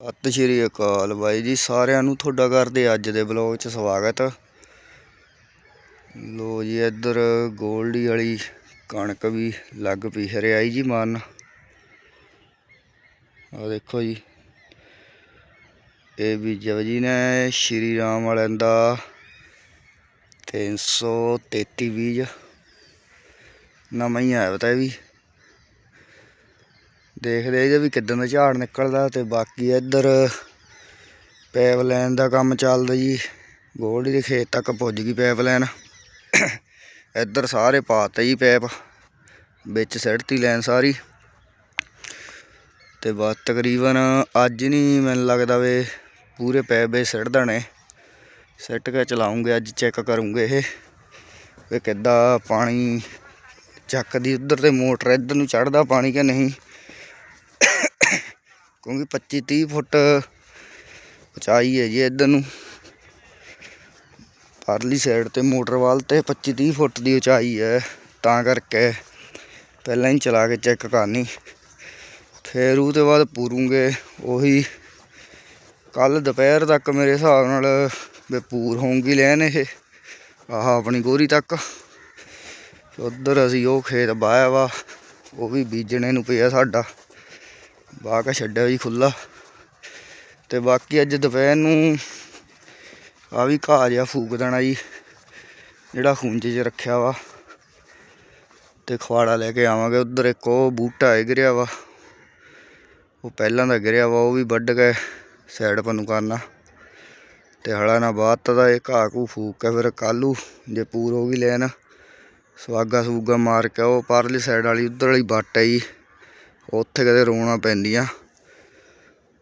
ਸਤਿ ਸ਼੍ਰੀ ਅਕਾਲ ਬਾਈ ਜੀ, ਸਾਰਿਆਂ ਨੂੰ ਤੁਹਾਡਾ ਕਰਦੇ ਅੱਜ ਦੇ ਬਲੌਗ 'ਚ ਸਵਾਗਤ। ਲੋ ਜੀ, ਇੱਧਰ ਗੋਲਡੀ ਵਾਲੀ ਕਣਕ ਵੀ ਲੱਗ ਪਈ ਹਰਿਆਈ ਜੀ ਮਾਰਨ ਆ ਦੇਖੋ ਜੀ, ਇਹ ਬੀਜਿਆ ਜੀ ਨੇ, ਸ਼੍ਰੀ ਰਾਮ ਵਾਲਿਆਂ ਦਾ 333 ਬੀਜ। ਨਵਾਂ ਹੀ ਆਇਆ ਪਤਾ ਵੀ। ਦੇਖਦੇ ਇਹਦੇ ਵੀ ਕਿਦਾਂ ਦਾ ਝਾੜ ਨਿਕਲਦਾ ਤੇ ਬਾਕੀ ਇੱਧਰ ਪੈਪ ਲਾਈਨ ਦਾ ਕੰਮ ਚੱਲਦਾ ਜੀ। ਗੋਲਡੀ ਦੇ ਖੇਤ ਤੱਕ ਪੁੱਜ ਗਈ ਪੈਪ ਲਾਈਨ ਇੱਧਰ ਸਾਰੇ ਪਾਤੇ ਜੀ ਪੈਪ ਵਿੱਚ ਸਿੱਟਤੀ ਲਾਈਨ ਸਾਰੀ। ਤੇ ਬਸ ਤਕਰੀਬਨ ਅੱਜ ਨਹੀਂ ਮੈਨੂੰ ਲੱਗਦਾ ਵੇ ਪੂਰੇ ਪੈਪ ਵਿੱਚ ਸਿੱਟ ਦੇਣੇ। ਸਿੱਟ ਕੇ ਚਲਾਉਂਗੇ, ਅੱਜ ਚੈੱਕ ਕਰੂੰਗੇ ਇਹ। ਵੀ ਕਿੱਦਾਂ ਪਾਣੀ ਚੱਕਦੀ, ਉਧਰ ਤੇ ਮੋਟਰ ਇੱਧਰ ਨੂੰ ਚੜਦਾ ਪਾਣੀ ਕਿ ਨਹੀਂ। ਕਿਉਂਕਿ 25 30 ਫੁੱਟ ਉਚਾਈ ਹੈ ਜੀ ਇੱਧਰ ਨੂੰ। ਪਰਲੀ ਸਾਈਡ ਤੇ ਮੋਟਰ ਵੱਲ ਤੇ 25 30 ਫੁੱਟ ਦੀ ਉਚਾਈ ਹੈ, ਤਾਂ ਕਰਕੇ ਪਹਿਲਾਂ ਹੀ ਚਲਾ ਕੇ ਚੈੱਕ ਕਰਨੀ। ਫਿਰ ਉਹ ਤੋਂ ਬਾਅਦ ਪੂਰੂਗੇ, ਉਹੀ ਕੱਲ ਦੁਪਹਿਰ ਤੱਕ ਮੇਰੇ ਹਿਸਾਬ ਨਾਲ ਵੀ ਪੂਰ ਹੋਊਗੀ ਲੈਣ ਇਹ, ਆਹ ਆਪਣੀ ਗੋਰੀ ਤੱਕ। ਉਧਰ ਅਸੀਂ ਉਹ ਖੇਤ ਬਾਇਆ ਵਾ, ਉਹ ਵੀ ਬੀਜਣੇ ਨੂੰ ਪਿਆ ਸਾਡਾ। ਬਾਹ ਕੇ ਛੱਡਿਆ ਜੀ ਖੁੱਲਾ ਤੇ ਬਾਕੀ ਅੱਜ ਦੁਪਹਿਰ ਨੂੰ ਆ ਵੀ ਘਾਹ ਜਿਹਾ ਫੂਕ ਦੇਣਾ ਜੀ, ਜਿਹੜਾ ਖੂੰਜੇ 'ਚ ਰੱਖਿਆ ਵਾ। ਤੇ ਖਵਾੜਾ ਲੈ ਕੇ ਆਵਾਂਗੇ, ਉਧਰ ਇੱਕ ਉਹ ਬੂਟਾ ਹੈ ਗਿਰਿਆ ਵਾ। ਉਹ ਪਹਿਲਾਂ ਦਾ ਗਿਰਿਆ ਵਾ, ਉਹ ਵੀ ਵੱਢ ਕੇ ਸਾਈਡ ਪਰ ਨੂੰ ਕਰਨਾ। ਤੇ ਹਲਾ ਨਾ ਬਾਤ ਦਾ ਇਹ ਘਾਹ ਘੂ ਫੂਕ ਕੇ ਫਿਰ ਕਾਲੂ ਜੇ ਪੂਰ ਹੋ ਗਈ ਲੈਣ, ਸਵਾਗਾ ਸੂਗਾ ਮਾਰ ਕੇ ਉਹ ਪਰਲੀ ਸਾਈਡ ਵਾਲੀ ਉਧਰ ਵਾਲੀ ਵੱਟ ਹੈ ਜੀ। ਉੱਥੇ ਕਦੇ ਰੋਣਾ ਪੈਂਦੀਆਂ।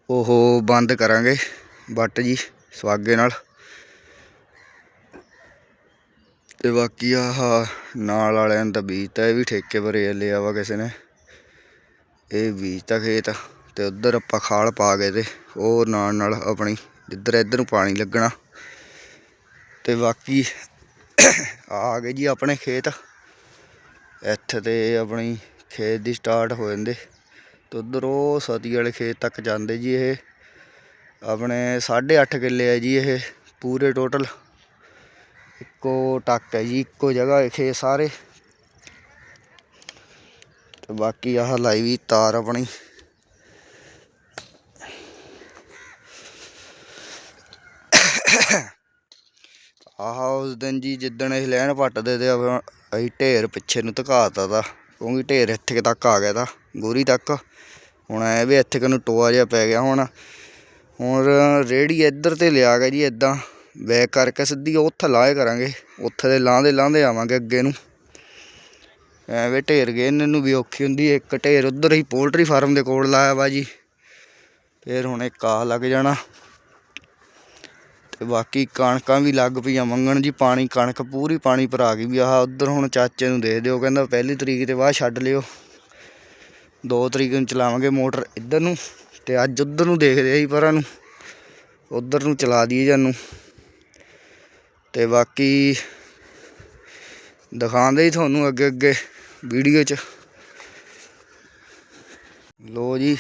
ਉਹ ਬੰਦ ਕਰਾਂਗੇ ਵੱਟ ਜੀ ਸਵਾਗੇ ਨਾਲ। ਤੇ ਬਾਕੀ ਆਹ ਨਾਲ ਵਾਲਿਆਂ ਦਾ ਬੀਜ ਤਾਂ ਇਹ ਵੀ ਠੇਕੇ ਭਰੇ ਲਿਆ ਵਾ ਕਿਸੇ ਨੇ। ਇਹ ਬੀਜਤਾ ਖੇਤ ਤੇ ਉਧਰ ਆਪਾਂ ਖਾਲ ਪਾ ਗਏ ਤੇ ਉਹ ਨਾਲ ਨਾਲ ਆਪਣੀ ਜਿੱਧਰ ਇੱਧਰ ਨੂੰ ਪਾਣੀ ਲੱਗਣਾ। ਤੇ ਬਾਕੀ ਆ ਗਏ ਜੀ ਆਪਣੇ ਖੇਤ। ਇੱਥੇ ਤੇ ਆਪਣੀ ਖੇਤ ਦੀ ਸਟਾਰਟ ਹੋ ਜਾਂਦੇ। ਤੇ ਉਧਰ ਉਹ ਸਤੀ ਵਾਲੇ ਖੇਤ ਤੱਕ ਜਾਂਦੇ ਜੀ ਇਹ। ਆਪਣੇ 8.5 ਕਿੱਲੇ ਹੈ ਜੀ ਇਹ, ਪੂਰੇ ਟੋਟਲ ਇੱਕੋ ਟੱਕ ਹੈ ਜੀ, ਇੱਕੋ ਜਗ੍ਹਾ ਇਹ ਖੇਤ ਸਾਰੇ। ਤੇ ਬਾਕੀ ਆਹ ਲਾਈ ਵੀ ਤਾਰ ਆਪਣੀ। ਆਹ ਉਸ ਦਿਨ ਜੀ ਜਿੱਦਣ ਇਹ ਲੈਣ ਪੱਟਦੇ ਤੇ ਅਸੀਂ ਢੇਰ ਪਿੱਛੇ ਨੂੰ ਧਕਾਤਾ ਤਾ, ਕਿਉਂਕਿ ਢੇਰ ਇੱਥੇ ਤੱਕ ਆ ਗਿਆ ਤਾ। ਗੋਰੀ ਤੱਕ। ਹੁਣ ਐ ਵੀ ਇੱਥੇ ਕਿ ਟੋਆ ਜਿਹਾ ਪੈ ਗਿਆ ਹੁਣ। ਹੁਣ ਰੇੜੀ ਇੱਧਰ ਤੇ ਲਿਆ ਗਿਆ ਜੀ ਇਦਾਂ ਬੈਕ ਕਰਕੇ ਸਿੱਧੀ ਉੱਥੇ ਲਾਏ ਕਰਾਂਗੇ। ਉੱਥੇ ਦੇ ਲਾਂਦੇ ਲਾਂਦੇ ਆਵਾਂਗੇ ਅੱਗੇ ਨੂੰ। ਐਵੇਂ ਢੇਰ ਗਏ, ਇਹਨਾਂ ਨੂੰ ਵੀ ਔਖੀ ਹੁੰਦੀ ਇੱਕ ਢੇਰ ਉਧਰ ਹੀ ਪੋਲਟਰੀ ਫਾਰਮ ਦੇ ਕੋਲ ਲਾਇਆ ਵਾ ਜੀ। ਫਿਰ ਹੁਣ ਇੱਕ ਆਹ ਲੱਗ ਜਾਣਾ। ਤੇ ਬਾਕੀ ਕਣਕਾਂ ਵੀ ਲੱਗ ਪਈਆਂ ਮੰਗਣ ਜੀ। ਪਾਣੀ ਕਣਕ ਪੂਰੀ ਪਾਣੀ ਭਰਾ ਗਈ ਵੀ ਆਹ ਉਧਰ ਹੁਣ ਚਾਚੇ ਨੂੰ ਦੇ ਦਿਓ। ਕਹਿੰਦਾ ਪਹਿਲੀ ਤਰੀਕ ਤੇ ਬਾਅਦ ਛੱਡ ਲਿਓ। 2 ਤਰੀਕ ਨੂੰ ਚਲਾਵਾਂਗੇ ਮੋਟਰ ਇੱਧਰ ਨੂੰ ਤੇ ਅੱਜ ਉੱਧਰ ਨੂੰ ਦੇਖਦੇ ਆਂ ਜੀ ਪਰਾਂ ਨੂੰ। ਉੱਧਰ ਨੂੰ ਚਲਾ ਦਈਏ ਜਾਨੂੰ। ਤੇ ਬਾਕੀ ਦਿਖਾਉਂਦੇ ਹੀ ਤੁਹਾਨੂੰ ਅੱਗੇ ਅੱਗੇ ਵੀਡੀਓ 'ਚ। ਲੋ ਜੀ,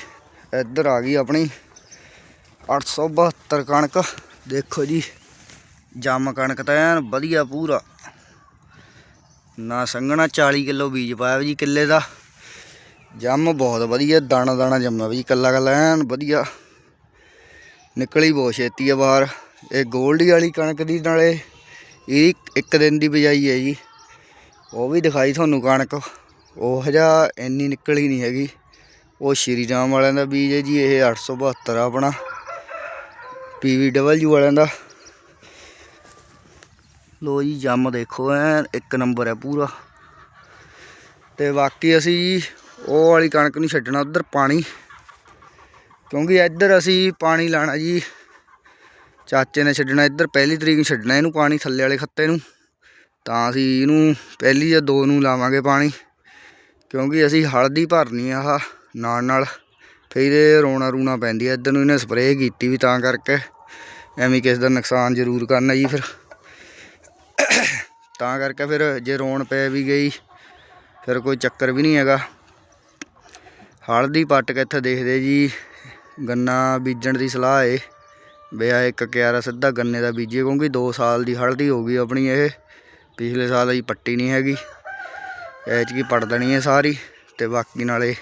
ਇੱਧਰ ਆ ਗਈ ਆਪਣੀ 872 ਕਣਕ। ਦੇਖੋ ਜੀ, ਜੰਮ ਕਣਕ ਤਾਂ ਐਨ ਵਧੀਆ ਪੂਰਾ। ਨਾ ਸੰਘਣਾ 40 ਕਿਲੋ ਬੀਜ ਪਾਇਆ ਜੀ ਕਿੱਲੇ ਦਾ। ਜੰਮ ਬਹੁਤ ਵਧੀਆ, ਦਾਣਾ ਦਾਣਾ ਜੰਮਾ ਵੀ ਕੱਲਾ ਕੱਲਾ ਐਨ ਵਧੀਆ। ਨਿਕਲੀ ਬਹੁਤ ਛੇਤੀ ਆ ਬਾਹਰ। ਇਹ ਗੋਲਡੀ ਵਾਲੀ ਕਣਕ ਦੀ ਨਾਲੇ ਇਹ ਇੱਕ ਦਿਨ ਦੀ ਬਿਜਾਈ ਹੈ ਜੀ। ਉਹ ਵੀ ਦਿਖਾਈ ਤੁਹਾਨੂੰ ਕਣਕ। ਉਹ ਜਿਹਾ ਇੰਨੀ ਨਿਕਲੀ ਨਹੀਂ ਹੈਗੀ। ਉਹ ਸ਼੍ਰੀ ਰਾਮ ਵਾਲਿਆਂ ਦਾ ਬੀਜ ਹੈ ਜੀ, ਇਹ 872 ਆਪਣਾ। ਪੀਵੀ ਡਬਲਯੂ ਵਾਲਿਆਂ ਦਾ। ਲੋ ਜੀ, ਜੰਮ ਦੇਖੋ ਐ ਇੱਕ ਨੰਬਰ ਹੈ ਪੂਰਾ। ਤੇ ਬਾਕੀ ਅਸੀਂ ਜੀ ਉਹ ਵਾਲੀ ਕਣਕ ਨੂੰ ਛੱਡਣਾ ਉਧਰ ਪਾਣੀ। ਕਿਉਂਕਿ ਇੱਧਰ ਅਸੀਂ ਪਾਣੀ ਲਾਣਾ ਜੀ, ਚਾਚੇ ਨੇ ਛੱਡਣਾ, ਇੱਧਰ ਪਹਿਲੀ ਤਰੀਕ ਨੂੰ ਛੱਡਣਾ ਇਹਨੂੰ ਪਾਣੀ ਥੱਲੇ ਵਾਲੇ ਖੱਤੇ ਨੂੰ। ਤਾਂ ਅਸੀਂ ਇਹਨੂੰ ਪਹਿਲੀ ਜਾਂ ਦੋ ਨੂੰ ਲਾਵਾਂਗੇ ਪਾਣੀ। ਕਿਉਂਕਿ ਅਸੀਂ ਹਲਦੀ ਭਰਨੀ ਆ ਆਹ ਨਾਲ ਨਾਲ। ਫਿਰ ਇਹ ਰੋਣਾ ਰੂਣਾ ਪੈਂਦੀ ਆ, ਇੱਧਰ ਨੂੰ ਇਹਨੇ ਸਪਰੇਅ ਕੀਤੀ ਵੀ ਤਾਂ ਕਰਕੇ। ਐਵੇਂ ਕਿਸੇ ਦਾ ਨੁਕਸਾਨ ਜ਼ਰੂਰ ਕਰਨਾ ਜੀ ਫਿਰ। ਤਾਂ ਕਰਕੇ ਫਿਰ ਜੇ ਰੋਣ ਪੈ ਵੀ ਗਈ, ਫਿਰ ਕੋਈ ਚੱਕਰ ਵੀ ਨਹੀਂ ਹੈਗਾ। ਹਲਦੀ ਪੱਟ ਕੇ ਇੱਥੇ ਦੇਖਦੇ ਜੀ। ਗੰਨਾ ਬੀਜਣ ਦੀ ਸਲਾਹ ਏ। ਵਿਆ ਇੱਕ ਕਿਆਰਾ ਸਿੱਧਾ ਗੰਨੇ ਦਾ ਬੀਜੀਏ, ਕਿਉਂਕਿ 2 ਸਾਲ ਦੀ ਹਲਦੀ ਹੋ ਗਈ ਆਪਣੀ ਇਹ। ਪਿਛਲੇ ਸਾਲ ਅਸੀਂ ਪੱਟੀ ਨਹੀਂ ਹੈਗੀ। ਐਤਕੀ ਪੜ ਦੇਣੀ ਹੈ ਸਾਰੀ। ਤੇ ਬਾਕੀ ਨਾਲੇ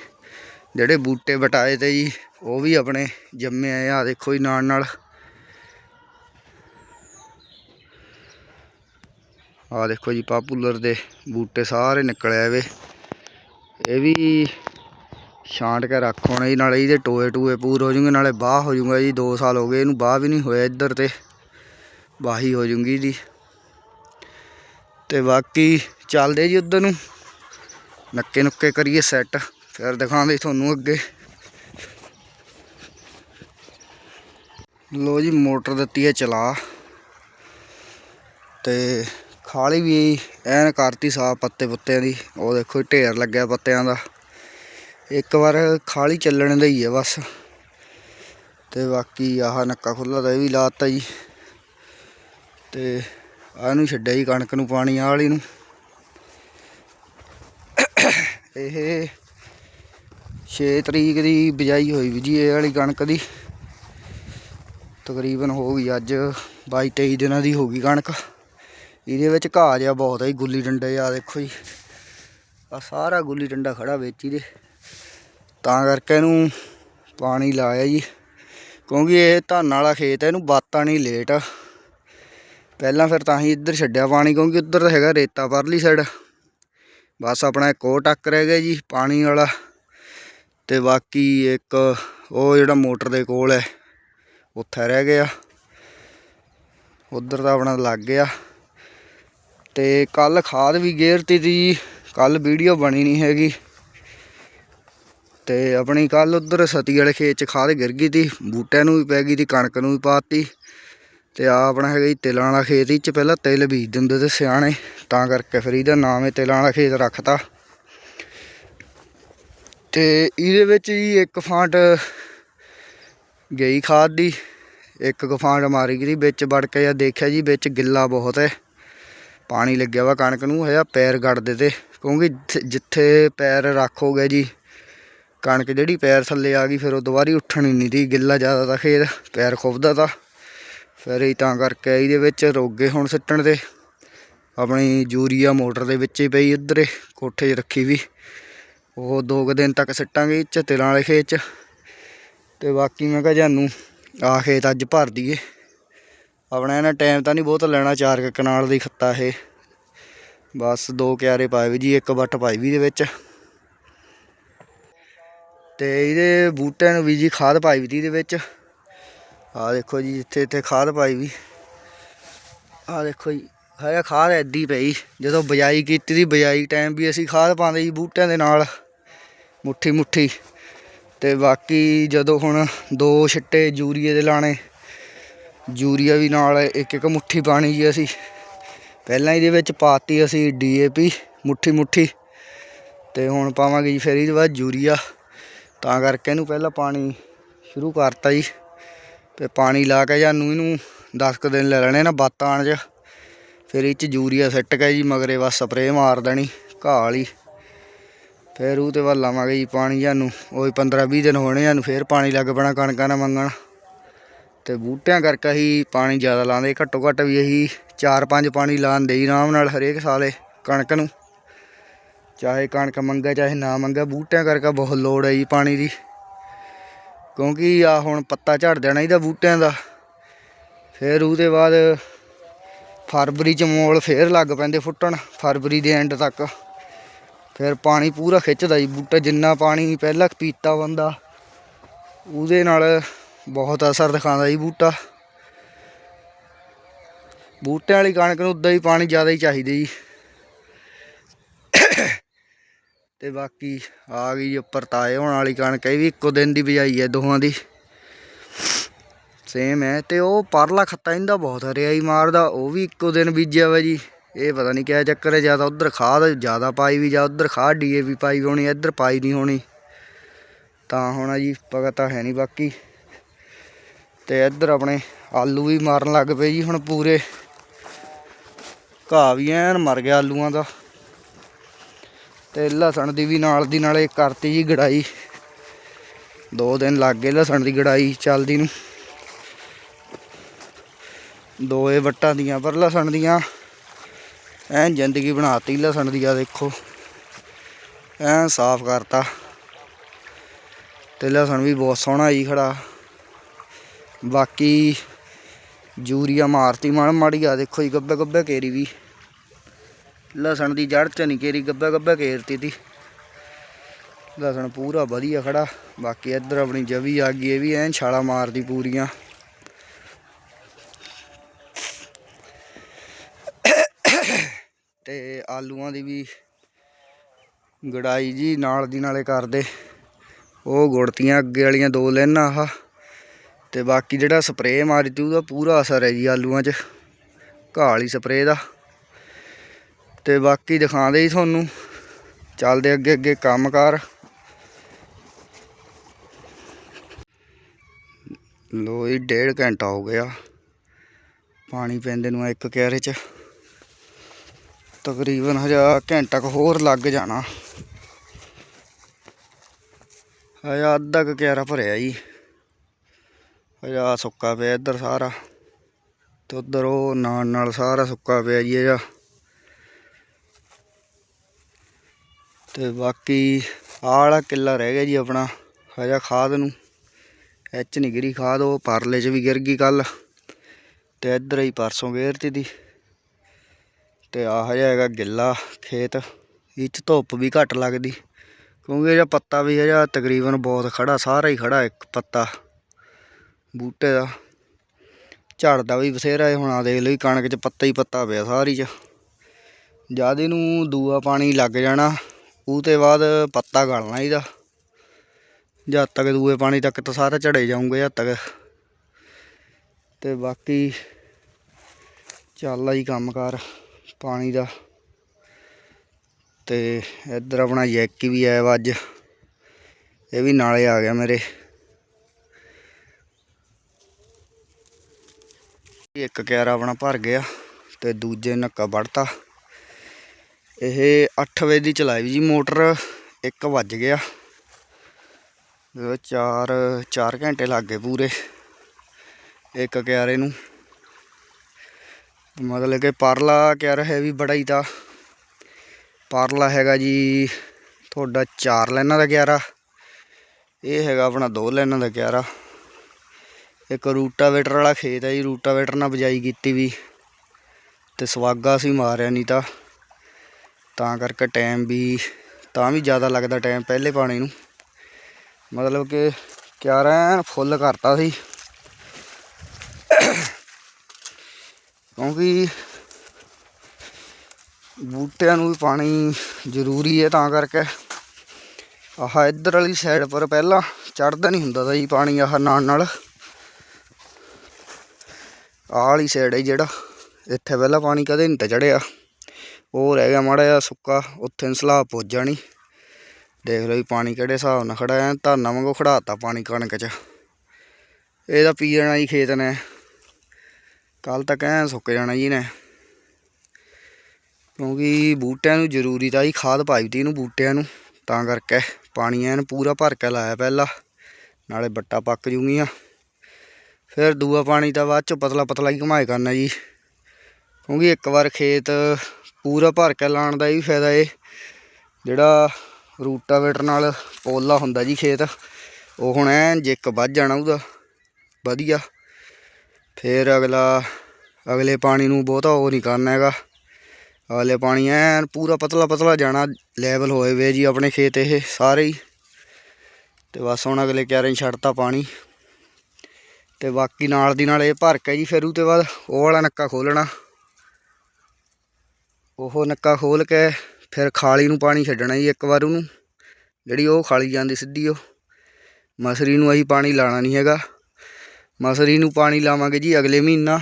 ਜਿਹੜੇ ਬੂਟੇ ਵਟਾਏ ਤੇ ਜੀ, ਉਹ ਵੀ ਆਪਣੇ ਜੰਮੇ ਆਏ ਆ। ਦੇਖੋ ਜੀ ਨਾਲ ਨਾਲ। ਆ ਦੇਖੋ ਜੀ, ਪਾਪੂਲਰ ਦੇ ਬੂਟੇ ਸਾਰੇ ਨਿਕਲ ਆਏ ਵੇ। ਇਹ ਵੀ ਛਾਂਟ ਕੇ ਰੱਖ ਹੋਣੇ ਜੀ, ਨਾਲੇ ਇਹਦੇ ਟੋਏ ਟੂਏ ਪੂਰ ਹੋ ਜੂਗੇ ਨਾਲੇ ਬਾਹ ਹੋ ਜੂਗਾ ਜੀ 2 ਸਾਲ ਹੋ ਗਏ ਇਹਨੂੰ, ਬਾਹ ਵੀ ਨਹੀਂ ਹੋਇਆ ਇੱਧਰ ਤੇ, ਬਾਹੀ ਹੋ ਜੂਗੀ ਜੀ ਤੇ ਬਾਕੀ ਚੱਲਦੇ ਜੀ ਉੱਧਰ ਨੂੰ, ਨੱਕੇ ਨੁੱਕੇ ਕਰੀਏ ਸੈੱਟ ਫਿਰ ਦਿਖਾਉਂਦੇ ਤੁਹਾਨੂੰ ਅੱਗੇ। ਲੋ ਜੀ, ਮੋਟਰ ਦਿੱਤੀ ਹੈ ਚਲਾ। ਤੇ ਖਾਲੀ ਵੀ ਐਨ ਕਰਤੀ ਸਾਫ਼ ਪੱਤੇ ਪੁੱਤਿਆਂ ਦੀ, ਉਹ ਦੇਖੋ ਜੀ, ਢੇਰ ਲੱਗਿਆ ਪੱਤਿਆਂ ਦਾ। ਇੱਕ ਵਾਰ ਖਾਲੀ ਚੱਲਣ ਦਾ ਹੀ ਹੈ ਬਸ। ਤੇ ਬਾਕੀ ਆਹ ਨੱਕਾ ਖੁੱਲਾ ਤਾਂ ਇਹ ਵੀ ਲਾਤਾ ਜੀ। ਤੇ ਆਹ ਨੂੰ ਛੱਡਿਆ ਜੀ ਕਣਕ ਨੂੰ ਪਾਣੀ ਆਹ ਵਾਲੀ ਨੂੰ। ਇਹ 6 ਤਰੀਕ ਦੀ ਬਿਜਾਈ ਹੋਈ ਵੀ ਜੀ ਇਹ ਵਾਲੀ ਕਣਕ ਦੀ। ਤਕਰੀਬਨ ਹੋ ਗਈ ਅੱਜ 22 23 ਦਿਨਾਂ ਦੀ ਹੋ ਗਈ ਕਣਕ। ਇਹਦੇ ਵਿੱਚ ਘਾਹ ਜਿਹਾ ਬਹੁਤ ਹੈ ਜੀ, ਗੁੱਲੀ ਡੰਡੇ ਆ ਦੇਖੋ ਜੀ। ਆ ਸਾਰਾ ਗੁੱਲੀ ਡੰਡਾ ਖੜਾ ਵਿੱਚ ਇਹਦੇ ਤਾਂ ਕਰਕੇ ਇਹਨੂੰ ਪਾਣੀ ਲਾਇਆ ਜੀ। ਕਿਉਂਕਿ ਇਹ ਧਾਨ ਵਾਲਾ ਖੇਤ ਹੈ ਇਹਨੂੰ ਬਾਤਾਂ ਨਹੀਂ ਲੇਟ ਆ। ਪਹਿਲਾਂ ਫਿਰ ਤਾਂ ਹੀ ਇੱਧਰ ਛੱਡਿਆ ਪਾਣੀ, ਕਿਉਂਕਿ ਉੱਧਰ ਤਾਂ ਹੈਗਾ ਰੇਤਾ ਪਰਲੀ ਸਾਈਡ ਬਸ ਆਪਣਾ ਇੱਕ ਉਹ ਟੱਕ ਰਹਿ ਗਿਆ ਜੀ, ਪਾਣੀ ਵਾਲਾ। ਤੇ ਬਾਕੀ ਇੱਕ ਉਹ ਜਿਹੜਾ ਮੋਟਰ ਦੇ ਕੋਲ ਹੈ, ਉੱਥੇ ਰਹਿ ਗਿਆ। ਉਧਰ ਤਾਂ ਆਪਣਾ ਲੱਗ ਗਿਆ। ਤੇ ਕੱਲ ਖਾਦ ਵੀ ਗੇਰਤੀ ਤੀ ਕੱਲ ਵੀਡੀਓ ਬਣੀ ਨਹੀਂ ਹੈਗੀ। ਤੇ ਆਪਣੀ ਕੱਲ ਉਧਰ ਸਤੀ ਵਾਲੇ ਖੇਤ ਚ ਖਾਦ ਗਿਰ ਗਈ ਤੀ, ਬੂਟਿਆਂ ਨੂੰ ਵੀ ਪੈ ਗਈ ਤੀ, ਕਣਕ ਨੂੰ ਵੀ ਪਾਤੀ ਤੇ ਆ ਆਪਣਾ ਹੈਗਾ ਜੀ ਤਿਲਾਂ ਵਾਲਾ ਖੇਤ ਇਹ ਚ ਪਹਿਲਾਂ ਤਿਲ ਬੀਜ ਦਿੰਦੇ ਤੇ ਸਿਆਣੇ, ਤਾਂ ਕਰਕੇ ਫਿਰ ਇਹਦਾ ਨਾਮ ਹੈ ਤਿਲਾਂ ਵਾਲਾ ਖੇਤ ਰੱਖਤਾ। ਤੇ ਇਹਦੇ ਵਿੱਚ ਜੀ ਇੱਕ ਫਾਂਟ ਗਈ ਖਾਦ ਦੀ, ਇੱਕ ਗਫਾਂਡ ਮਾਰੀ ਗਈ ਵਿੱਚ ਵੜ ਕੇ ਜਾਂ ਦੇਖਿਆ ਜੀ, ਵਿੱਚ ਗਿੱਲਾ ਬਹੁਤ ਹੈ। ਪਾਣੀ ਲੱਗਿਆ ਵਾ ਕਣਕ ਨੂੰ ਹਜਾ ਪੈਰ ਗੜਦੇ ਤੇ, ਕਿਉਂਕਿ ਜਿੱਥੇ ਪੈਰ ਰੱਖੋਗੇ ਜੀ ਕਣਕ ਜਿਹੜੀ ਪੈਰ ਥੱਲੇ ਆ ਗਈ, ਫਿਰ ਉਹ ਦੁਬਾਰੀ ਉੱਠਣੀ ਨਹੀਂ ਦੀ, ਗਿੱਲਾ ਜ਼ਿਆਦਾ ਤਾਂ ਖੇਤ ਪੈਰ ਖੁੱਬਦਾ ਤਾਂ। ਫਿਰ ਇਹ ਤਾਂ ਕਰਕੇ ਇਹਦੇ ਵਿੱਚ ਰੋਗੇ ਹੁਣ ਸਿੱਟਣ ਦੇ ਆਪਣੀ ਯੂਰੀਆ ਮੋਟਰ ਦੇ ਵਿੱਚ ਹੀ ਪਈ ਇੱਧਰ ਕੋਠੇ 'ਚ ਰੱਖੀ ਵੀ। ਉਹ ਦੋ ਕੁ ਦਿਨ ਤੱਕ ਸਿੱਟਾਂਗੇ ਇਹ 'ਚ, ਤਿਲਾਂ ਵਾਲੇ ਖੇਤ 'ਚ। ਤੇ ਬਾਕੀ ਮੈਂ ਕਿਹਾ ਜਾਨੂੰ, ਆ ਖੇਤ ਅੱਜ ਭਰ ਦਈਏ। ਆਪਣਾ ਇਹਨਾਂ ਟਾਈਮ ਤਾਂ ਨਹੀਂ ਬਹੁਤ ਲੈਣਾ ਚਾਰ ਕੁ ਕਨਾਲ ਦੀ ਖੱਤਾ ਇਹ। ਬਸ ਦੋ ਕਿਆਰੇ ਪਾਏ ਵੀ ਜੀ, ਇੱਕ ਵੱਟ ਪਾਈ ਵੀ ਦੇ ਵਿੱਚ। ਤੇ ਇਹਦੇ ਬੂਟਿਆਂ ਨੂੰ ਵੀ ਜੀ ਖਾਦ ਪਾਈ ਵੀ ਤੀ ਇਹਦੇ ਵਿੱਚ। ਆ ਦੇਖੋ ਜੀ, ਇੱਥੇ ਇੱਥੇ ਖਾਦ ਪਾਈ ਵੀ। ਆ ਦੇਖੋ ਜੀ ਹੈ ਖਾਦ ਐਦੀ ਪਈ, ਜਦੋਂ ਬਜਾਈ ਕੀਤੀ ਦੀ ਬਜਾਈ ਟਾਈਮ ਵੀ ਅਸੀਂ ਖਾਦ ਪਾਉਂਦੇ ਜੀ ਬੂਟਿਆਂ ਦੇ ਨਾਲ, ਮੁੱਠੀ ਮੁੱਠੀ। ਤੇ ਬਾਕੀ ਜਦੋਂ ਹੁਣ ਦੋ ਛਿੱਟੇ ਯੂਰੀਏ ਦੇ ਲਾਣੇ ਯੂਰੀਆ ਵੀ ਨਾਲ ਇੱਕ ਇੱਕ ਮੁੱਠੀ ਪਾਣੀ ਜੀ ਅਸੀਂ। ਪਹਿਲਾਂ ਇਹਦੇ ਵਿੱਚ ਪਾਤੀ ਅਸੀਂ ਡੀਏਪੀ ਮੁੱਠੀ ਮੁੱਠੀ। ਤੇ ਹੁਣ ਪਾਵਾਂਗੇ ਜੀ ਫਿਰ ਇਹਦੇ ਬਾਅਦ ਯੂਰੀਆ। ਤਾਂ ਕਰਕੇ ਇਹਨੂੰ ਪਹਿਲਾਂ ਪਾਣੀ ਸ਼ੁਰੂ ਕਰਤਾ ਜੀ। ਤੇ ਪਾਣੀ ਲਾ ਕੇ ਜਾਨੂੰ ਇਹਨੂੰ 10 ਕੁ ਦਿਨ ਲੈ ਲੈਣੇ ਨਾ ਬਾਤਾਂ ਆਣ ਚ। ਫਿਰ ਇਹ ਚ ਯੂਰੀਆ ਸਿੱਟ ਕੇ ਜੀ, ਮਗਰੇ ਬਸ ਸਪਰੇਅ ਮਾਰ ਦੇਣੀ ਘਾਹ ਵਾਲੀ। ਫਿਰ ਉਹ ਤੇ ਵੱਲ ਲਾਵਾਂਗੇ ਜੀ ਪਾਣੀ ਜਾਨੂੰ ਉਹ 15 20 ਦਿਨ ਹੋਣੇ ਜਾਨੂੰ ਫਿਰ ਪਾਣੀ ਲੱਗ ਪੈਣਾ ਕਣਕਾਂ ਨਾਲ ਮੰਗਣ। ਤੇ ਬੂਟਿਆਂ ਕਰਕੇ ਅਸੀਂ ਪਾਣੀ ਜ਼ਿਆਦਾ ਲਾਉਂਦੇ। ਘੱਟੋ ਘੱਟ ਵੀ ਅਸੀਂ 4-5 ਪਾਣੀ ਲਾਉਂਦੇ ਹੀ ਆਰਾਮ ਨਾਲ ਹਰੇਕ ਸਾਲੇ ਕਣਕ ਨੂੰ। ਚਾਹੇ ਕਣਕ ਮੰਗੇ, ਚਾਹੇ ਨਾ ਮੰਗੇ, ਬੂਟਿਆਂ ਕਰਕੇ ਬਹੁਤ ਲੋੜ ਹੈ ਜੀ ਪਾਣੀ ਦੀ। ਕਿਉਂਕਿ ਆ ਹੁਣ ਪੱਤਾ ਝੜ ਜਾਣਾ ਇਹਦਾ ਬੂਟਿਆਂ ਦਾ। ਫਿਰ ਉਹਦੇ ਬਾਅਦ ਫਰਵਰੀ ਚ ਮੋਲ ਫੇਰ ਲੱਗ ਪੈਂਦੇ ਫੁੱਟਣ, ਫਰਵਰੀ ਦੇ ਐਂਡ ਤੱਕ। ਫਿਰ ਪਾਣੀ ਪੂਰਾ ਖਿੱਚਦਾ ਜੀ ਬੂਟਾ, ਜਿੰਨਾ ਪਾਣੀ ਪਹਿਲਾਂ ਪੀਤਾ ਬੰਦਾ, ਉਹਦੇ ਨਾਲ ਬਹੁਤ ਅਸਰ ਦਿਖਾਉਂਦਾ ਜੀ ਬੂਟਾ। ਬੂਟਿਆਂ ਵਾਲੀ ਕਣਕ ਨੂੰ ਉਦਾਂ ਹੀ ਪਾਣੀ ਜ਼ਿਆਦਾ ਹੀ ਚਾਹੀਦਾ ਜੀ। ਤੇ ਬਾਕੀ ਆ ਗਈ ਜੀ ਉੱਪਰ ਤਾਏ ਹੋਣ ਵਾਲੀ ਕਣਕ, ਇਹ ਵੀ ਇੱਕੋ ਦਿਨ ਦੀ ਬਿਜਾਈ ਹੈ ਦੋਹਾਂ ਦੀ। ਸੇਮ ਹੈ, ਤੇ ਉਹ ਪਰਲਾ ਖੱਤਾ ਇਹਦਾ ਬਹੁਤ ਹਰਿਆਈ ਮਾਰਦਾ, ਉਹ ਵੀ ਇੱਕੋ ਦਿਨ ਬੀਜਿਆ ਵਾ ਜੀ। ਇਹ ਪਤਾ ਨਹੀਂ ਕਿਆ ਚੱਕਰ ਹੈ, ਜਾਂ ਤਾਂ ਉਧਰ ਖਾਦ ਜ਼ਿਆਦਾ ਪਾਈ ਵੀ, ਜਾਂ ਉਧਰ ਖਾਦ ਡੀਏਪੀ ਪਾਈ ਵੀ ਹੋਣੀ, ਇੱਧਰ ਪਾਈ ਨਹੀਂ ਹੋਣੀ। ਤਾਂ ਹੋਣਾ ਜੀ ਪਤਾ ਤਾਂ ਹੈ ਨਹੀਂ ਬਾਕੀ। ਤੇ ਇੱਧਰ ਆਪਣੇ ਆਲੂ ਵੀ ਮਾਰਨ ਲੱਗ ਪਏ ਜੀ ਹੁਣ ਪੂਰੇ। ਘਾਹ ਵੀ ਐਨ ਮਰ ਗਿਆ ਆਲੂਆਂ ਦਾ। ਤੇ ਲਸਣ ਦੀ ਵੀ ਨਾਲ ਦੀ ਨਾਲੇ ਕਰਤੀ ਜੀ ਗੜਾਈ। ਦੋ ਦਿਨ ਲੱਗ ਗਏ ਲਸਣ ਦੀ ਗੜਾਈ ਚੱਲਦੀ ਨੂੰ। ਦੋਏ ਵੱਟਾਂ ਦੀਆਂ ਪਰ ਲਸਣ ਦੀਆਂ। ਐਨ ਜ਼ਿੰਦਗੀ ਬਣਾਤੀ ਲਸਣ ਦੀ ਆ ਦੇਖੋ। ਐਨ ਸਾਫ਼ ਕਰਤਾ। ਤੇ ਲਸਣ ਵੀ ਬਹੁਤ ਸੋਹਣਾ ਹੀ ਖੜਾ। ਬਾਕੀ ਯੂਰੀਆ ਮਾਰਤੀ ਮਾੜ ਮਾੜੀ ਆ ਦੇਖੋ ਜੀ ਗੱਬੇ ਗੱਬੇ ਕੇਰੀ ਵੀ। ਲਸਣ ਦੀ ਜੜ ਚ ਨਹੀਂ ਕੇਰੀ, ਗੱਬੇ ਗੱਬੇ ਕੇਰਤੀ ਤੀ। ਲਸਣ ਪੂਰਾ ਵਧੀਆ ਖੜਾ। ਬਾਕੀ ਇੱਧਰ ਆਪਣੀ ਜਵੀ ਆ ਗਈ, ਇਹ ਵੀ ਐਨ ਛਾਲਾ ਮਾਰਦੀ ਪੂਰੀਆਂ। ਤੇ ਆਲੂਆਂ ਦੀ ਵੀ ਗੜਾਈ ਜੀ ਨਾਲ ਦੀ ਨਾਲੇ ਕਰਦੇ। ਉਹ ਗੁੜਤੀਆਂ ਅੱਗੇ ਵਾਲੀਆਂ ਦੋ ਲੈਣਾ ਆਹ। ਤੇ ਬਾਕੀ ਜਿਹੜਾ ਸਪਰੇਅ ਮਾਰੀ ਤੀ, ਉਹਦਾ ਪੂਰਾ ਅਸਰ ਹੈ ਜੀ ਆਲੂਆਂ 'ਚ। ਘਾਹ ਵਾਲੀ ਸਪਰੇਅ ਦਾ। ਤੇ ਬਾਕੀ ਦਿਖਾਉਂਦੇ ਹੀ ਤੁਹਾਨੂੰ। ਚੱਲਦੇ ਅੱਗੇ ਅੱਗੇ ਕੰਮਕਾਰ। ਲੋ ਜੀ, ਡੇਢ ਘੰਟਾ ਹੋ ਗਿਆ। ਪਾਣੀ ਪੈਂਦੇ ਨੂੰ ਇੱਕ ਕਿਆਰੇ 'ਚ। ਤਕਰੀਬਨ ਹਜਾ ਘੰਟਾ ਕੁ ਹੋਰ ਲੱਗ ਜਾਣਾ। ਹਜਾ ਅੱਧਾ ਕੁ ਕਿਆਰਾ ਭਰਿਆ ਜੀ। ਹਜਾ ਸੁੱਕਾ ਪਿਆ ਇੱਧਰ ਸਾਰਾ। ਤੇ ਉਧਰ ਉਹ ਨਾਲ ਨਾਲ ਸਾਰਾ ਸੁੱਕਾ ਪਿਆ ਜੀ ਇਹਦਾ। ਤੇ ਬਾਕੀ ਆਹ ਵਾਲਾ ਕਿੱਲਾ ਰਹਿ ਗਿਆ ਜੀ ਆਪਣਾ, ਹਜਾ ਖਾਦ ਨੂੰ। ਐਚ ਨਹੀਂ ਗਿਰੀ ਖਾਦ, ਉਹ ਪਰਲੇ 'ਚ ਵੀ ਗਿਰ ਗਈ ਕੱਲ ਤੇ ਇੱਧਰ ਹੀ ਪਰਸੋਂ ਗੇਰਤੀ ਦੀ। ਤੇ ਆਹ ਜਿਹਾ ਹੈਗਾ ਗਿੱਲਾ ਖੇਤ, ਇਹ 'ਚ ਧੁੱਪ ਵੀ ਘੱਟ ਲੱਗਦੀ। ਕਿਉਂਕਿ ਇਹਦਾ ਪੱਤਾ ਵੀ ਇਹਦਾ ਤਕਰੀਬਨ ਬਹੁਤ ਖੜਾ ਸਾਰਾ ਹੀ ਖੜਾ ਇੱਕ ਪੱਤਾ। ਬੂਟੇ ਦਾ। ਝੜਦਾ ਵੀ ਬਥੇਰਾ ਹੈ ਹੁਣ ਆ ਦੇਖ ਲਈ ਕਣਕ 'ਚ ਪੱਤਾ ਹੀ ਪੱਤਾ ਪਿਆ ਸਾਰੀ 'ਚ। ਜ਼ਿਆਦੇ ਨੂੰ ਦੂਆ ਪਾਣੀ ਲੱਗ ਜਾਣਾ। ਉਹ ਤੇ ਬਾਅਦ ਪੱਤਾ ਗਲਣਾ ਇਹਦਾ ਜਦ ਤੱਕ ਦੂਏ ਪਾਣੀ ਤੱਕ ਤਾਂ ਸਾਰਾ ਝੜੇ ਜਾਊਂਗੇ ਜਦ ਤੱਕ। ਤੇ ਬਾਕੀ ਚੱਲਦਾ ਹੀ ਕੰਮਕਾਰ ਪਾਣੀ ਦਾ। ਤੇ ਇੱਧਰ ਆਪਣਾ ਯੈਕੀ ਵੀ ਆਇਆ ਵਾ ਅੱਜ। ਇਹ ਵੀ ਨਾਲੇ ਆ ਗਿਆ ਮੇਰੇ। ਇੱਕ ਕਿਆਰਾ ਆਪਣਾ ਭਰ ਗਿਆ ਤੇ ਦੂਜੇ ਨੱਕਾ ਵੜਤਾ ਇਹ 8 ਵਜੇ ਦੀ ਚਲਾਈ ਜੀ ਮੋਟਰ 1 ਵੱਜ ਗਿਆ। ਚਾਰ ਚਾਰ ਘੰਟੇ ਲੱਗ ਗਏ ਪੂਰੇ, ਇੱਕ ਕਿਆਰੇ ਨੂੰ। ਮਤਲਬ ਕਿ ਪਰਲਾ ਕਿਆਰਾ ਹੈ ਵੀ ਬੜਾ ਹੀ ਤਾਂ। ਪਰਲਾ ਹੈਗਾ ਜੀ ਤੁਹਾਡਾ ਚਾਰ ਲਾਈਨਾਂ ਦਾ ਕਿਆਰਾ, ਇਹ ਹੈਗਾ ਆਪਣਾ ਦੋ ਲਾਈਨਾਂ ਦਾ ਕਿਆਰਾ। ਇੱਕ ਰੂਟਾਵੇਟਰ ਵਾਲਾ ਖੇਤ ਹੈ ਜੀ, ਰੂਟਾਵੇਟਰ ਨਾਲ ਬਜਾਈ ਕੀਤੀ ਵੀ। ਤੇ ਸਵਾਗਾ ਸੀ ਮਾਰਿਆ ਨਹੀਂ ਤਾਂ। ਤਾਂ ਕਰਕੇ ਟਾਈਮ ਵੀ, ਤਾਂ ਵੀ ਜ਼ਿਆਦਾ ਲੱਗਦਾ ਟਾਈਮ ਪਹਿਲੇ ਪਾਣੀ ਨੂੰ। ਮਤਲਬ ਕਿ ਕਿਆਰਾ ਫੁੱਲ ਕਰਤਾ ਸੀ। ਕਿਉਂਕਿ ਬੂਟਿਆਂ ਨੂੰ ਵੀ ਪਾਣੀ ਜ਼ਰੂਰੀ ਹੈ, ਤਾਂ ਕਰਕੇ ਆਹ ਇੱਧਰ ਵਾਲੀ ਸਾਈਡ ਪਰ ਪਹਿਲਾਂ ਚੜਦਾ ਨਹੀਂ ਹੁੰਦਾ ਤਾਂ ਜੀ ਪਾਣੀ ਆਹ ਨਾਲ ਨਾਲ। ਆਹ ਵਾਲੀ ਸਾਈਡ ਹੈ ਜਿਹੜਾ, ਇੱਥੇ ਪਹਿਲਾਂ ਪਾਣੀ ਕਦੇ ਨਹੀਂ ਤਾਂ ਚੜਿਆ ਉਹ ਰਹਿ ਗਿਆ ਮਾੜਾ ਜਿਹਾ ਸੁੱਕਾ, ਉੱਥੇ ਨੂੰ ਸਲਾਬ ਪੁੱਜ ਜਾਣੀ। ਦੇਖ ਲਓ ਜੀ, ਪਾਣੀ ਕਿਹੜੇ ਹਿਸਾਬ ਨਾਲ ਖੜਾ ਐ ਧਰਨਾ ਵਾਂਗੂ ਖੜਾਤਾ ਪਾਣੀ ਕਣਕ 'ਚ। ਇਹਦਾ ਪੀ ਜਾਣਾ ਜੀ ਖੇਤ ਨੇ। ਕੱਲ ਤੱਕ ਐ ਸੁੱਕ ਜਾਣਾ ਜੀ ਨੇ ਕਿਉਂਕਿ ਬੂਟਿਆਂ ਨੂੰ ਜ਼ਰੂਰੀ ਤਾਂ ਜੀ ਖਾਦ ਪਾਈ ਤੀ ਇਹਨੂੰ ਬੂਟਿਆਂ ਨੂੰ। ਤਾਂ ਕਰਕੇ ਪਾਣੀ ਐਨ ਪੂਰਾ ਭਰ ਕੇ ਲਾਇਆ ਪਹਿਲਾਂ, ਨਾਲੇ ਬੱਟਾ ਪੱਕ ਜੂਗੀਆਂ। ਫਿਰ ਦੂਆ ਪਾਣੀ ਤਾਂ ਬਾਅਦ ਚ ਪਤਲਾ ਪਤਲਾ ਹੀ ਘਮਾਏ ਕਰਨਾ ਜੀ। ਕਿਉਂਕਿ ਇੱਕ ਵਾਰ ਖੇਤ ਪੂਰਾ ਭਰ ਕੇ ਲਾਉਣ ਦਾ ਇਹ ਵੀ ਫਾਇਦਾ ਏ। ਜਿਹੜਾ ਰੂਟਾਵੇਟਰ ਨਾਲ ਪੋਲਾ ਹੁੰਦਾ ਜੀ ਖੇਤ, ਉਹ ਹੁਣ ਐਨ ਜਿੱਕ ਵੱਜ ਜਾਣਾ ਉਹਦਾ, ਵਧੀਆ। ਫਿਰ ਅਗਲਾ, ਅਗਲੇ ਪਾਣੀ ਨੂੰ ਬਹੁਤਾ ਉਹ ਨਹੀਂ ਕਰਨਾ ਹੈਗਾ। ਅਗਲੇ ਪਾਣੀ ਐਨ ਪੂਰਾ ਪਤਲਾ ਪਤਲਾ ਜਾਣਾ ਲੈਵਲ ਹੋਏ ਵੇ ਜੀ ਆਪਣੇ ਖੇਤ ਇਹ ਸਾਰੇ ਹੀ। ਤੇ ਬਸ ਹੁਣ ਅਗਲੇ ਕਿਆਰੇ ਨੂੰ ਛੱਡਤਾ ਪਾਣੀ। ਤੇ ਬਾਕੀ ਨਾਲ ਦੀ ਨਾਲ ਇਹ ਭਰ ਕੇ ਜੀ ਫਿਰ ਉਹ ਤੋਂ ਬਾਅਦ ਉਹ ਵਾਲਾ ਨੱਕਾ ਖੋਲਣਾ। ਉਹ ਨੱਕਾ ਖੋਲ ਕੇ ਫਿਰ ਖਾਲੀ ਨੂੰ ਪਾਣੀ ਛੱਡਣਾ ਜੀ ਇੱਕ ਵਾਰ ਉਹਨੂੰ, ਜਿਹੜੀ ਉਹ ਖਾਲੀ ਜਾਂਦੀ ਸਿੱਧੀ ਉਹ। ਮਸਰੀ ਨੂੰ ਅਸੀਂ ਪਾਣੀ ਲਾਣਾ ਨਹੀਂ ਹੈਗਾ। ਮਸਰੀ ਨੂੰ ਪਾਣੀ ਲਾਵਾਂਗੇ ਜੀ ਅਗਲੇ ਮਹੀਨਾ।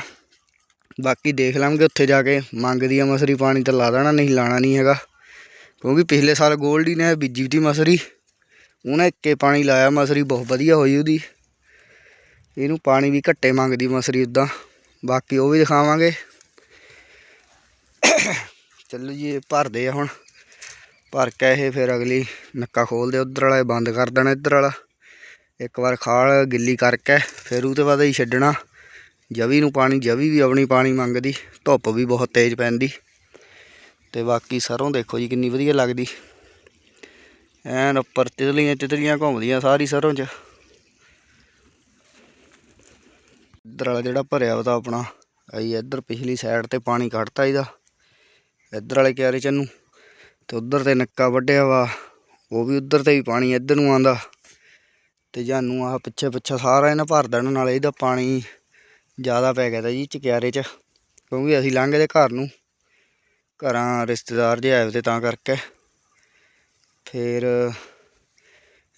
ਬਾਕੀ ਦੇਖ ਲਾਂਗੇ ਉੱਥੇ ਜਾ ਕੇ। ਮੰਗਦੀ ਆ ਮਸਰੀ ਪਾਣੀ ਤਾਂ ਲਾ ਦੇਣਾ, ਨਹੀਂ ਲਾਣਾ ਨਹੀਂ ਹੈਗਾ। ਕਿਉਂਕਿ ਪਿਛਲੇ ਸਾਲ ਗੋਲਡੀ ਨੇ, ਬੀਜੀ ਤੀ ਮਸਰੀ। ਉਹਨੇ ਇੱਕੇ ਪਾਣੀ ਲਾਇਆ, ਮਸਰੀ ਬਹੁਤ ਵਧੀਆ ਹੋਈ ਉਹਦੀ। ਇਹਨੂੰ ਪਾਣੀ ਵੀ ਘੱਟੇ ਮੰਗਦੀ ਮਸਰੀ ਉਦਾਂ। ਬਾਕੀ ਉਹ ਵੀ ਦਿਖਾਵਾਂਗੇ। ਚੱਲੋ ਜੀ ਇਹ ਭਰਦੇ ਆ ਹੁਣ। ਭਰ ਕੇ ਇਹ ਫਿਰ ਅਗਲੀ ਨੱਕਾ ਖੋਲਦੇ, ਉਧਰ ਵਾਲਾ ਇਹ ਬੰਦ ਕਰ ਦੇਣਾ ਇੱਧਰ ਵਾਲਾ। ਇੱਕ ਵਾਰ ਖਾਲ ਗਿੱਲੀ ਕਰਕੇ ਫਿਰ ਉਹ ਤੋਂ ਬਾਅਦ ਹੀ ਛੱਡਣਾ। ਜਵੀ ਨੂੰ ਪਾਣੀ, ਜਵੀ ਵੀ ਆਪਣੀ ਪਾਣੀ ਮੰਗਦੀ, ਧੁੱਪ ਵੀ ਬਹੁਤ ਤੇਜ਼ ਪੈਂਦੀ। ਤੇ ਬਾਕੀ ਸਰੋਂ ਦੇਖੋ ਜੀ ਕਿੰਨੀ ਵਧੀਆ ਲੱਗਦੀ। ਐਨ ਉੱਪਰ ਤਿਤਲੀਆਂ ਤਿਤਲੀਆਂ ਘੁੰਮਦੀਆਂ ਸਾਰੀ ਸਰੋਂ 'ਚ। ਇੱਧਰ ਵਾਲਾ ਜਿਹੜਾ ਭਰਿਆ ਵਾ ਤਾਂ ਆਪਣਾ ਆਈ ਇੱਧਰ ਪਿਛਲੀ ਸਾਈਡ ਤੇ ਪਾਣੀ ਕੱਢਤਾ ਇਹਦਾ। ਇੱਧਰ ਵਾਲੇ ਕਿਆਰੇ ਚ ਨੂੰ ਤੇ ਉੱਧਰ ਤੇ ਨੱਕਾ ਵੱਢਿਆ ਵਾ, ਉਹ ਵੀ ਉੱਧਰ ਤੇ ਵੀ ਪਾਣੀ ਇੱਧਰ ਨੂੰ ਆਂਦਾ ਤੇ ਜਾਨੂੰ ਆਹ ਪਿੱਛੇ ਪਿੱਛੇ ਸਾਰਾ ਇਹਨਾਂ ਭਰ ਦੇਣਾ ਨਾਲੇ ਇਹਦਾ ਪਾਣੀ ਜ਼ਿਆਦਾ ਪੈ ਗਿਆ ਤਾ ਜੀ ਚਕਿਆਰੇ ਚ, ਕਿਉਂਕਿ ਅਸੀਂ ਲੰਘਦੇ ਘਰ ਨੂੰ, ਘਰਾਂ ਰਿਸ਼ਤੇਦਾਰ ਜੇ ਆਏ ਤੇ ਤਾਂ ਕਰਕੇ। ਫਿਰ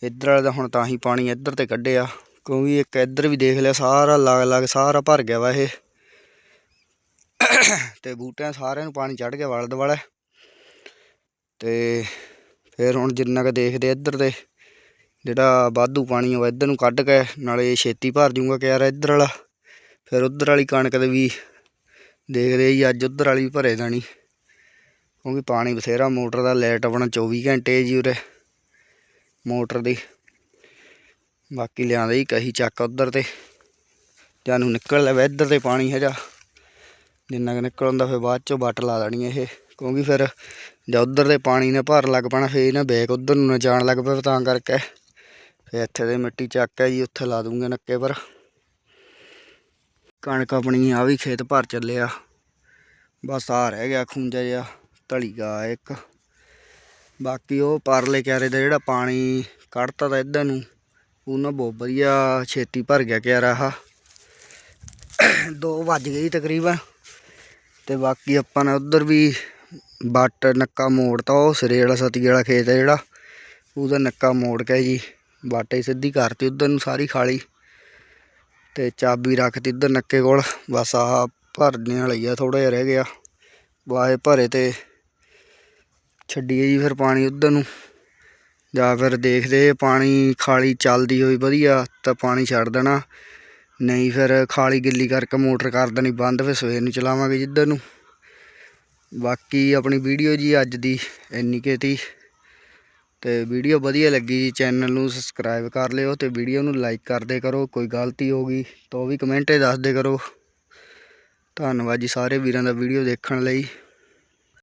ਇੱਧਰ ਵਾਲੇ ਦਾ ਹੁਣ ਤਾਂ ਹੀ ਪਾਣੀ ਇੱਧਰ ਤੇ ਕੱਢਿਆ, ਕਿਉਂਕਿ ਇੱਕ ਇੱਧਰ ਵੀ ਦੇਖ ਲਿਆ ਸਾਰਾ ਲੱਗ ਲੱਗ ਸਾਰਾ ਭਰ ਗਿਆ ਵਾ ਇਹ। ਤੇ ਬੂਟਿਆਂ ਸਾਰਿਆਂ ਨੂੰ ਪਾਣੀ ਚੜ ਗਿਆ ਵਾਲ ਦੁਆਲੇ। ਤੇ ਫਿਰ ਹੁਣ ਜਿੰਨਾ ਕੁ ਦੇਖਦੇ ਇੱਧਰ ਦੇ, ਜਿਹੜਾ ਵਾਧੂ ਪਾਣੀ ਉਹ ਇੱਧਰ ਨੂੰ ਕੱਢ ਕੇ ਨਾਲੇ ਛੇਤੀ ਭਰ ਜੂਗਾ ਕਿਆਰਾ ਇੱਧਰ ਵਾਲਾ। ਫਿਰ ਉੱਧਰ ਵਾਲੀ ਕਣਕ ਦੇ ਵੀ ਦੇਖਦੇ ਜੀ, ਅੱਜ ਉੱਧਰ ਵਾਲੀ ਵੀ ਭਰੇ ਜਾਣੀ ਕਿਉਂਕਿ ਪਾਣੀ ਬਥੇਰਾ ਮੋਟਰ ਦਾ, ਲਾਈਟ ਆਪਣਾ 24 ਘੰਟੇ ਜੀ ਉਰੇ, ਮੋਟਰ ਦੀ। ਬਾਕੀ ਲਿਆਂਦੇ ਹੀ ਕਹੀ ਚੱਕ ਉੱਧਰ ਤੇ ਜਾਨੂੰ ਨਿਕਲ ਲਵੇ ਇੱਧਰ ਤੇ ਪਾਣੀ ਹੈ ਹੈਗਾ ਜਿੰਨਾ ਕੁ ਨਿਕਲ ਹੁੰਦਾ ਫਿਰ ਬਾਅਦ ਚੋਂ ਵੱਟ ਲਾ ਦੇਣੀ ਇਹ, ਕਿਉਂਕਿ ਫਿਰ ਜਦ ਉੱਧਰ ਦੇ ਪਾਣੀ ਨੇ ਭਰ ਲੱਗ ਪੈਣਾ, ਫਿਰ ਇਹਨਾਂ ਬੈਕ ਉੱਧਰ ਨੂੰ ਨਾ ਜਾਣ ਲੱਗ ਪਿਆ ਤਾਂ ਕਰਕੇ। ਫਿਰ ਇੱਥੇ ਦੇ ਮਿੱਟੀ ਚੱਕ ਕੇ ਜੀ ਉੱਥੇ ਲਾ ਦੂੰਗੇ ਨੱਕੇ ਪਰ। ਕਣਕ ਆਪਣੀ ਆ ਵੀ ਖੇਤ ਭਰ ਚੱਲਿਆ। ਬਸ ਆ ਰਹਿ ਗਿਆ ਖੂੰਜਾ ਜਿਹਾ ਧਲੀਗਾ ਇੱਕ। ਬਾਕੀ ਉਹ ਪਰਲੇ ਕਿਆਰੇ ਦਾ ਜਿਹੜਾ ਪਾਣੀ ਕੱਢਤਾ ਤਾਂ ਇੱਧਰ ਨੂੰ ਉਹਨਾਂ ਬਹੁਤ ਵਧੀਆ ਛੇਤੀ ਭਰ ਗਿਆ ਕਿਆਰਾ ਆਹ। 2 ਵੱਜ ਗਈ ਤਕਰੀਬਨ। ਤੇ ਬਾਕੀ ਆਪਾਂ ਨੇ ਉਧਰ ਵੀ ਬੱਟ ਨੱਕਾ ਮੋੜਤਾ ਉਹ ਸਿਰੇ ਵਾਲਾ ਸਤੀ ਵਾਲਾ ਖੇਤ ਹੈ ਜਿਹੜਾ, ਉਹਦਾ ਨੱਕਾ ਮੋੜ ਕੇ ਜੀ ਬਾਟੇ ਸਿੱਧੀ ਕਰਤੀ, ਉਧਰ ਨੂੰ ਸਾਰੀ ਖਾਲੀ ਤੇ ਚਾਬੀ ਰੱਖਤੀ ਉਧਰ ਨੱਕੇ ਕੋਲ, ਬਸ ਆਹ ਭਰਨੇ ਵਾਲੀ ਆ ਥੋੜਾ ਜਿਹਾ ਰਹਿ ਗਿਆ, ਵਾਹੇ ਭਰੇ ਤੇ ਛੱਡੀਏ ਜੀ ਫਿਰ ਪਾਣੀ ਉਧਰ ਨੂੰ, ਜਾਂ ਫਿਰ ਦੇਖਦੇ ਪਾਣੀ ਖਾਲੀ ਚੱਲਦੀ ਹੋਈ ਵਧੀਆ ਤਾਂ ਪਾਣੀ ਛੱਡ ਦੇਣਾ। ਨਹੀਂ ਫਿਰ ਖਾਲੀ ਗਿੱਲੀ ਕਰਕੇ ਮੋਟਰ ਕਰ ਦੇਣੀ ਬੰਦ, ਫਿਰ ਸਵੇਰ ਨੂੰ ਚਲਾਵਾਂਗੇ ਜਿੱਧਰ ਨੂੰ। ਬਾਕੀ ਆਪਣੀ ਵੀਡੀਓ ਜੀ ਅੱਜ ਦੀ ਇੰਨੀ ਕੁ ਤੇ। ਵੀਡੀਓ ਵਧੀਆ ਲੱਗੀ ਜੀ, ਚੈਨਲ ਨੂੰ ਸਬਸਕ੍ਰਾਈਬ ਕਰ ਲਿਓ ਤੇ ਵੀਡੀਓ ਨੂੰ ਲਾਈਕ ਕਰਦੇ ਕਰੋ, ਕੋਈ ਗਲਤੀ ਹੋ ਗਈ ਤਾਂ ਉਹ ਵੀ ਕਮੈਂਟੇ ਦੱਸਦੇ ਕਰੋ। ਧੰਨਵਾਦ ਜੀ ਸਾਰੇ ਵੀਰਾਂ ਦਾ ਵੀਡੀਓ ਦੇਖਣ ਲਈ।